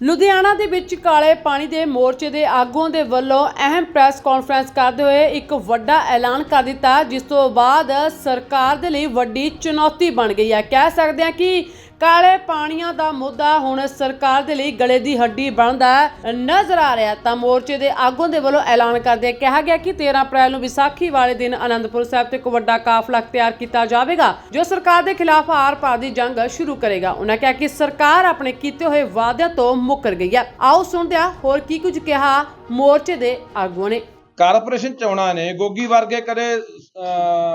ਲੁਧਿਆਣਾ ਦੇ ਵਿੱਚ ਕਾਲੇ ਪਾਣੀ ਦੇ ਮੋਰਚੇ ਦੇ ਆਗੂਆਂ ਦੇ ਵੱਲੋਂ ਅਹਿਮ ਪ੍ਰੈਸ ਕਾਨਫਰੰਸ ਕਰਦੇ ਹੋਏ ਇੱਕ ਵੱਡਾ ਐਲਾਨ ਕਰ ਦਿੱਤਾ, ਜਿਸ ਤੋਂ ਬਾਅਦ ਸਰਕਾਰ ਦੇ ਲਈ ਵੱਡੀ ਚੁਣੌਤੀ ਬਣ ਗਈ ਹੈ। ਕਹਿ ਸਕਦੇ ਹਾਂ ਕਿ ਕਾਲੇ ਪਾਣੀਆਂ ਦਾ ਮੁੱਦਾ ਹੁਣ ਸਰਕਾਰ ਦੇ ਲਈ ਗਲੇ ਦੀ ਹੱਡੀ ਬਣਦਾ ਨਜ਼ਰ ਆ ਰਿਹਾ ਤਾਂ ਮੋਰਚੇ ਦੇ ਆਗੂਆਂ ਦੇ ਵੱਲੋਂ ਐਲਾਨ ਕਰਦੇ ਕਿਹਾ ਗਿਆ ਕਿ 13 ਅਪ੍ਰੈਲ ਨੂੰ ਵਿਸਾਖੀ ਵਾਲੇ ਦਿਨ ਅਨੰਦਪੁਰ ਸਾਹਿਬ ਤੋਂ ਇੱਕ ਵੱਡਾ ਕਾਫਲਾ ਤਿਆਰ ਕੀਤਾ ਜਾਵੇਗਾ, ਜੋ ਸਰਕਾਰ ਦੇ ਖਿਲਾਫ ਆਰ-ਪਾਰ ਦੀ ਜੰਗ ਸ਼ੁਰੂ ਕਰੇਗਾ। ਉਹਨਾਂ ਕਿਹਾ ਕਿ ਸਰਕਾਰ ਆਪਣੇ ਕੀਤੇ ਹੋਏ ਵਾਅਦਿਆਂ ਤੋਂ ਮੁੱਕਰ ਗਈ ਹੈ। ਆਓ ਸੁਣਦੇ ਹਾਂ ਹੋਰ ਕੀ ਕੁਝ ਕਿਹਾ ਮੋਰਚੇ ਦੇ ਆਗੂਆਂ ਨੇ। ਕਾਰਪੋਰੇਸ਼ਨ ਚੋਣਾਂ ਨੇ ਗੋਗੀ ਵਰਗੇ ਕਦੇ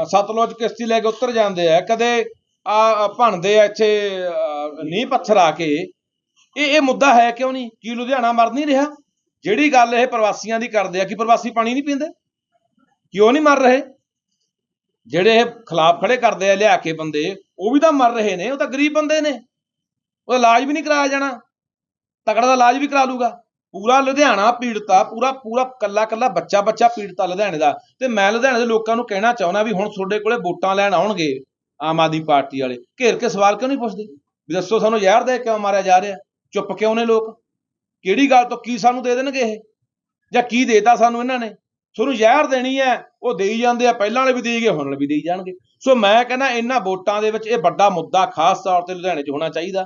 ਸਤਲੁਜ ਕਿਸ਼ਤੀ ਲੈ ਕੇ ਉਤਰ ਜਾਂਦੇ ਆ, ਕਦੇ ਆ ਭਣਦੇ ਆ ਇੱਥੇ ਅਹ, ਨੀਂਹ ਪੱਥਰ ਆ ਕੇ। ਇਹ ਇਹ ਮੁੱਦਾ ਹੈ ਕਿਉਂ ਨਹੀਂ? ਕੀ ਲੁਧਿਆਣਾ ਮਰ ਨਹੀਂ ਰਿਹਾ? ਜਿਹੜੀ ਗੱਲ ਇਹ ਪ੍ਰਵਾਸੀਆਂ ਦੀ ਕਰਦੇ ਆ ਕਿ ਪ੍ਰਵਾਸੀ ਪਾਣੀ ਨਹੀਂ ਪੀਂਦੇ? ਕਿਉਂ ਨਹੀਂ ਮਰ ਰਹੇ? ਜਿਹੜੇ ਇਹ ਖਿਲਾਫ ਖੜੇ ਕਰਦੇ ਆ ਲਿਆ ਕੇ ਬੰਦੇ ਉਹ ਵੀ ਤਾਂ ਮਰ ਰਹੇ ਨੇ ਉਹ ਤਾਂ ਗਰੀਬ ਬੰਦੇ ਨੇ। ਉਹ ਇਲਾਜ ਵੀ ਨਹੀਂ ਕਰਾਇਆ ਜਾਣਾ। ਤਕੜਾ ਦਾ ਇਲਾਜ ਵੀ ਕਰਾ ਲੂਗਾ। ਪੂਰਾ ਲੁਧਿਆਣਾ ਪੀੜਤਾ ਪੂਰਾ ਪੂਰਾ ਕੱਲਾ ਕੱਲਾ ਬੱਚਾ ਬੱਚਾ ਪੀੜਤਾ ਲੁਧਿਆਣੇ ਦਾ। ਤੇ ਮੈਂ ਲੁਧਿਆਣੇ ਦੇ ਲੋਕਾਂ ਨੂੰ ਕਹਿਣਾ ਚਾਹੁੰਦਾ ਵੀ ਹੁਣ ਤੁਹਾਡੇ ਕੋਲੇ ਵੋਟਾਂ ਲੈਣ ਆਉਣਗੇ। ਆਮ ਆਦਮੀ ਪਾਰਟੀ ਵਾਲੇ। ਘੇਰ ਕੇ ਸਵਾਲ ਕਿਉਂ ਨਹੀਂ ਪੁੱਛਦੇ? ਵੀ ਦੱਸੋ ਸਾਨੂੰ ਜ਼ਹਿਰ ਦੇ ਕਿਉਂ ਮਾਰਿਆ ਜਾ ਰਿਹਾ? ਚੁੱਪ ਕਿਉਂ ਨੇ ਲੋਕ? ਕਿਹੜੀ ਗੱਲ ਤੋਂ ਕੀ ਸਾਨੂੰ ਦੇ ਦੇਣਗੇ ਇਹ? ਜਾਂ ਕੀ ਦੇਤਾ ਸਾਨੂੰ ਇਹਨਾਂ ਨੇ? ਤੁਹਾਨੂੰ ਜ਼ਹਿਰ ਦੇਣੀ ਹੈ, ਉਹ ਦੇਈ ਜਾਂਦੇ ਆ, ਪਹਿਲਾਂ ਵਾਲੇ ਵੀ ਦੇਈ ਗਏ, ਹੁਣ ਵਾਲੇ ਵੀ ਦੇਈ ਜਾਣਗੇ। ਸੋ ਮੈਂ ਕਹਿੰਦਾ ਇਹਨਾਂ ਵੋਟਾਂ ਦੇ ਵਿੱਚ ਇਹ ਵੱਡਾ ਮੁੱਦਾ ਖਾਸ ਤੌਰ ਤੇ ਲੁਧਿਆਣੇ 'ਚ ਹੋਣਾ ਚਾਹੀਦਾ।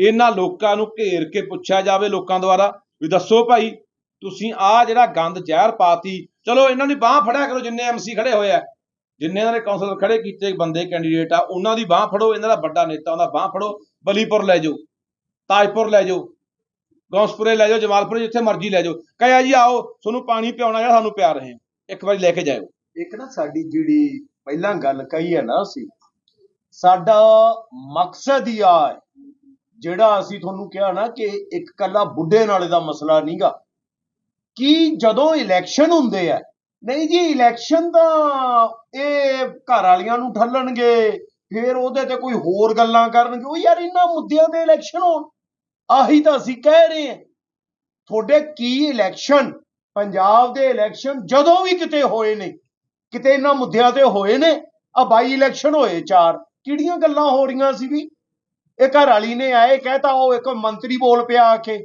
ਇਹਨਾਂ ਲੋਕਾਂ ਨੂੰ ਘੇਰ ਕੇ ਪੁੱਛਿਆ ਜਾਵੇ ਲੋਕਾਂ ਦੁਆਰਾ ਵੀ ਦੱਸੋ ਭਾਈ, ਤੁਸੀਂ ਆ ਜਿਹੜਾ ਗੰਦ ਜ਼ਹਿਰ ਪਾਤੀ, ਚਲੋ ਇਹਨਾਂ ਦੀ ਬਾਹ ਫੜਿਆ ਕਰੋ ਜਿੰਨੇ ਐਮਸੀ ਖੜੇ ਹੋਏ ਆ। ਜਿੰਨੇ ਇਹਨਾਂ ਨੇ ਕੌਂਸਲਰ ਖੜੇ ਕੀਤੇ ਬੰਦੇ ਕੈਂਡੀਡੇਟ ਆ, ਉਹਨਾਂ ਦੀ ਬਾਹ ਫੜੋ, ਇਹਨਾਂ ਦਾ ਵੱਡਾ ਨੇਤਾ, ਉਹਦਾ ਬਾਹ ਫੜੋ, ਬਲੀਪੁਰ ਲੈ ਜਾਓ, ਤਾਜਪੁਰ ਲੈ ਜਾਓ, ਗੌਂਸਪੁਰੇ ਲੈ ਜਾਓ, ਜਮਾਲਪੁਰੇ ਜਿੱਥੇ ਮਰਜ਼ੀ ਲੈ ਜਾਓ ਕਹਿਆ ਜੀ ਆਓ, ਤੁਹਾਨੂੰ ਪਾਣੀ ਪਿਆਉਣਾ ਜਿਹੜਾ ਸਾਨੂੰ ਪਿਆ ਰਹੇ ਇੱਕ ਵਾਰੀ ਲੈ ਕੇ ਜਾਇਓ। ਇੱਕ ਨਾ ਸਾਡੀ ਜਿਹੜੀ ਪਹਿਲਾਂ ਗੱਲ ਕਹੀ ਹੈ ਨਾ ਅਸੀਂ, ਸਾਡਾ ਮਕਸਦ ਹੀ ਆ ਜਿਹੜਾ ਅਸੀਂ ਤੁਹਾਨੂੰ ਕਿਹਾ ਨਾ ਕਿ ਇੱਕ ਕੱਲਾ ਬੁੱਢੇ ਨਾਲੇ ਦਾ ਮਸਲਾ ਨਹੀਂਗਾ ਕਿ ਜਦੋਂ ਇਲੈਕਸ਼ਨ ਹੁੰਦੇ ਆ ਨਹੀਂ ਜੀ ਇਲੈਕਸ਼ਨ ਤਾਂ ਇਹ ਘਰ ਵਾਲੀਆਂ ਨੂੰ ਠੱਲਣਗੇ, ਫਿਰ ਉਹਦੇ ਤੇ ਕੋਈ ਹੋਰ ਗੱਲਾਂ ਕਰਨਗੇ। ਉਹ ਯਾਰ ਇਹਨਾਂ ਮੁੱਦਿਆਂ ਤੇ ਇਲੈਕਸ਼ਨ ਹੋਣ, ਆਹੀ ਤਾਂ ਅਸੀਂ ਕਹਿ ਰਹੇ ਹਾਂ। ਤੁਹਾਡੇ ਕੀ ਇਲੈਕਸ਼ਨ ਪੰਜਾਬ ਦੇ ਇਲੈਕਸ਼ਨ ਜਦੋਂ ਵੀ ਕਿਤੇ ਹੋਏ ਨੇ, ਕਿਤੇ ਇਹਨਾਂ ਮੁੱਦਿਆਂ ਤੇ ਹੋਏ ਨੇ ਆ ਬਾਈ ਇਲੈਕਸ਼ਨ ਹੋਏ ਚਾਰ, ਕਿਹੜੀਆਂ ਗੱਲਾਂ ਹੋ ਰਹੀਆਂ ਸੀ ਵੀ ਇਹ ਘਰ ਵਾਲੀ ਨੇ ਆਏ ਕਹਿਤਾ, ਉਹ ਇੱਕ ਮੰਤਰੀ ਬੋਲ ਪਿਆ ਆ ਕੇ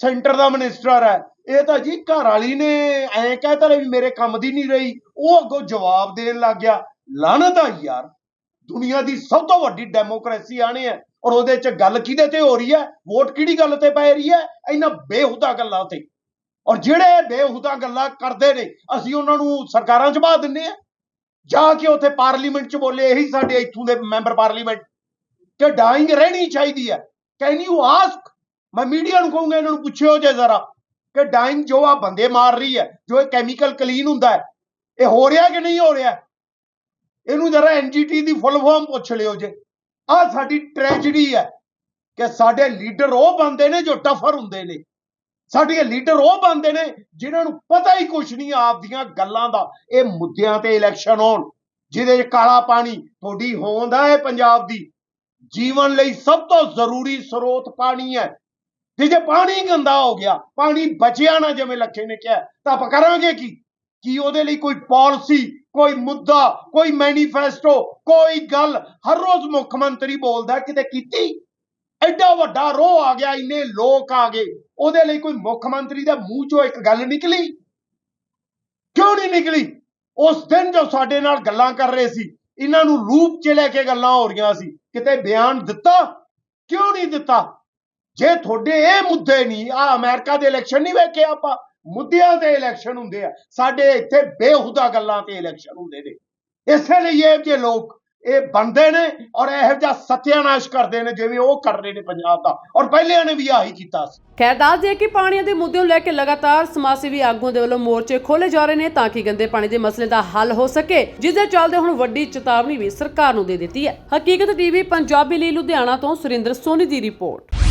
ਸੈਂਟਰ ਦਾ ਮਿਨਿਸਟਰ ਹੈ ਇਹ ਤਾਂ ਜੀ ਘਰ ਵਾਲੀ ਨੇ ਐਂ ਕਹਿਤਾ ਵੀ ਮੇਰੇ ਕੰਮ ਦੀ ਨਹੀਂ ਰਹੀ। ਉਹ ਅੱਗੋਂ ਜਵਾਬ ਦੇਣ ਲੱਗ ਗਿਆ, ਲਾਹਨਤ ਆ ਯਾਰ, ਦੁਨੀਆ ਦੀ ਸਭ ਤੋਂ ਵੱਡੀ ਡੈਮੋਕ੍ਰੇਸੀ ਆਣੇ ਹੈ ਔਰ ਉਹਦੇ ਚ ਗੱਲ ਕਿਹਦੇ ਤੇ ਹੋ ਰਹੀ ਹੈ? ਵੋਟ ਕਿਹੜੀ ਗੱਲ ਤੇ ਪੈ ਰਹੀ ਹੈ? ਇਹਨਾਂ ਬੇਹੁਦਾ ਗੱਲਾਂ ਤੇ। ਔਰ ਜਿਹੜੇ ਬੇਹੁਦਾ ਗੱਲਾਂ ਕਰਦੇ ਨੇ, ਅਸੀਂ ਉਹਨਾਂ ਨੂੰ ਸਰਕਾਰਾਂ 'ਚ ਬਾਹ ਦਿੰਨੇ ਆ ਜਾ ਕੇ ਉੱਥੇ ਪਾਰਲੀਮੈਂਟ 'ਚ ਬੋਲੇ, ਇਹੀ ਸਾਡੇ ਇੱਥੋਂ ਦੇ ਮੈਂਬਰ ਪਾਰਲੀਮੈਂਟ। ਕਿ ਡਾਈਂਗ ਰਹਿਣੀ ਚਾਹੀਦੀ ਹੈ। ਕੈਨ ਯੂ ਆਸਕ, ਮੈਂ ਮੀਡੀਆ ਨੂੰ ਕਹੂੰਗਾ, ਇਹਨਾਂ ਨੂੰ ਪੁੱਛਿਓ ਜੇ ਜ਼ਰਾ। ਕਿ ਡਾਈਂਗ ਜੋ ਆ ਬੰਦੇ ਮਾਰ ਰਹੀ ਹੈ, ਜੋ ਇਹ ਕੈਮੀਕਲ ਕਲੀਨ ਹੁੰਦਾ ਹੈ, ਇਹ ਹੋ ਰਿਹਾ ਕਿ ਨਹੀਂ ਹੋ ਰਿਹਾ? ਇਹਨੂੰ ਜ਼ਰਾ ਐਨਜੀਟੀ ਦੀ ਫੁੱਲ ਫਾਰਮ ਪੁੱਛ ਲਿਓ ਜੇ। ਆ ਸਾਡੀ ਟ੍ਰੈਜੇਡੀ ਹੈ ਕਿ ਸਾਡੇ ਲੀਡਰ ਉਹ ਬੰਦੇ ਨੇ ਜੋ ਟਫਰ ਹੁੰਦੇ ਨੇ। ਸਾਡੇ ਲੀਡਰ ਉਹ ਬੰਦੇ ਨੇ ਜਿਨ੍ਹਾਂ ਨੂੰ ਪਤਾ ਹੀ ਕੁਛ ਨਹੀਂ ਆਪਦੀਆਂ ਗੱਲਾਂ ਦਾ। ਇਹ ਮੁੱਦਿਆਂ ਤੇ ਇਲੈਕਸ਼ਨ ਹੋਣ, ਜਿਹਦੇ 'ਚ ਕਾਲਾ ਪਾਣੀ ਤੁਹਾਡੀ ਹੋਂਦ ਹੈ ਪੰਜਾਬ ਦੀ। ਜੀਵਨ ਲਈ ਸਭ ਤੋਂ ਜ਼ਰੂਰੀ ਸਰੋਤ ਪਾਣੀ ਹੈ। ਤੇ ਜੇ ਪਾਣੀ ਗੰਦਾ ਹੋ ਗਿਆ, ਪਾਣੀ ਬਚਿਆ ਨਾ ਜਿਵੇਂ ਲੱਖੇ ਨੇ ਕਿਹਾ, ਤਾਂ ਆਪਾਂ ਕਰਾਂਗੇ ਕੀ? ਕੀ ਉਹਦੇ ਲਈ ਕੋਈ ਪਾਲਿਸੀ, ਕੋਈ ਮੁੱਦਾ, ਕੋਈ ਮੈਨੀਫੈਸਟੋ ਕੋਈ ਗੱਲ? ਹਰ ਰੋਜ਼ ਮੁੱਖ ਮੰਤਰੀ ਬੋਲਦਾ ਕਿਤੇ ਕੀਤੀ? ਐਡਾ ਵੱਡਾ ਰੋਹ ਆ ਗਿਆ, ਇੰਨੇ ਲੋਕ ਆ ਗਏ, ਉਹਦੇ ਲਈ ਕੋਈ ਮੁੱਖ ਮੰਤਰੀ ਦੇ ਮੂੰਹ ਚੋਂ ਇੱਕ ਗੱਲ ਨਿਕਲੀ? ਕਿਉਂ ਨਹੀਂ ਨਿਕਲੀ? ਉਸ ਦਿਨ ਜੋ ਸਾਡੇ ਨਾਲ ਗੱਲਾਂ ਕਰ ਰਹੇ ਸੀ, ਇਹਨਾਂ ਨੂੰ ਰੂਪ 'ਚ ਲੈ ਕੇ ਗੱਲਾਂ ਹੋ ਰਹੀਆਂ ਸੀ, ਕਿਤੇ ਬਿਆਨ ਦਿੱਤਾ? ਕਿਉਂ ਨਹੀਂ ਦਿੱਤਾ? ਜੇ ਤੁਹਾਡੇ ਇਹ ਮੁੱਦੇ ਨਹੀਂ ਆ ਅਮਰੀਕਾ ਦੇ ਇਲੈਕਸ਼ਨ ਨਹੀਂ ਵੇਖੇ ਆਪਾਂ, ਮੁੱਦਿਆਂ ਤੇ ਇਲੈਕਸ਼ਨ ਹੁੰਦੇ ਆ। ਸਾਡੇ ਇੱਥੇ ਬੇਹੁਦਾ ਗੱਲਾਂ ਤੇ ਇਲੈਕਸ਼ਨ ਹੁੰਦੇ ਨੇ। ਇਸੇ ਲਈ ਇਹ ਜੇ ਲੋਕ ਇਹ ਬੰਦੇ ਨੇ ਔਰ ਇਹੋ ਜਿਹਾ ਸਤਿਆਨਾਸ਼ ਕਰਦੇ ਨੇ ਜਿਵੇਂ ਉਹ ਕਰ ਰਹੇ ਨੇ ਪੰਜਾਬ ਦਾ। ਔਰ ਪਹਿਲਿਆਂ ਨੇ ਵੀ ਆਹੀ ਕੀਤਾ ਸੀ। ਖੈਰ, ਦੱਸ ਦਈਏ ਕਿ ਪਾਣੀ ਦੇ ਮੁੱਦੇ ਨੂੰ ਲੈ ਕੇ ਲਗਾਤਾਰ ਸਮਾਜ ਸੇਵੀ ਆਗੂਆਂ ਦੇ ਵੱਲੋਂ ਮੋਰਚੇ ਖੋਲੇ ਜਾ ਰਹੇ ਨੇ ਤਾਂ ਕਿ ਗੰਦੇ ਪਾਣੀ ਦੇ ਮਸਲੇ ਦਾ ਹੱਲ ਹੋ ਸਕੇ, ਜਿਸ ਦੇ ਚੱਲਦੇ ਹੁਣ ਵੱਡੀ ਚੇਤਾਵਨੀ ਵੀ ਸਰਕਾਰ ਨੂੰ ਦੇ ਦਿੱਤੀ ਹੈ। ਹਕੀਕਤ ਟੀਵੀ, ਪੰਜਾਬੀ ਲਈ ਲੁਧਿਆਣਾ ਤੋਂ ਸੁਰਿੰਦਰ ਸੋਨੀ ਦੀ ਰਿਪੋਰਟ।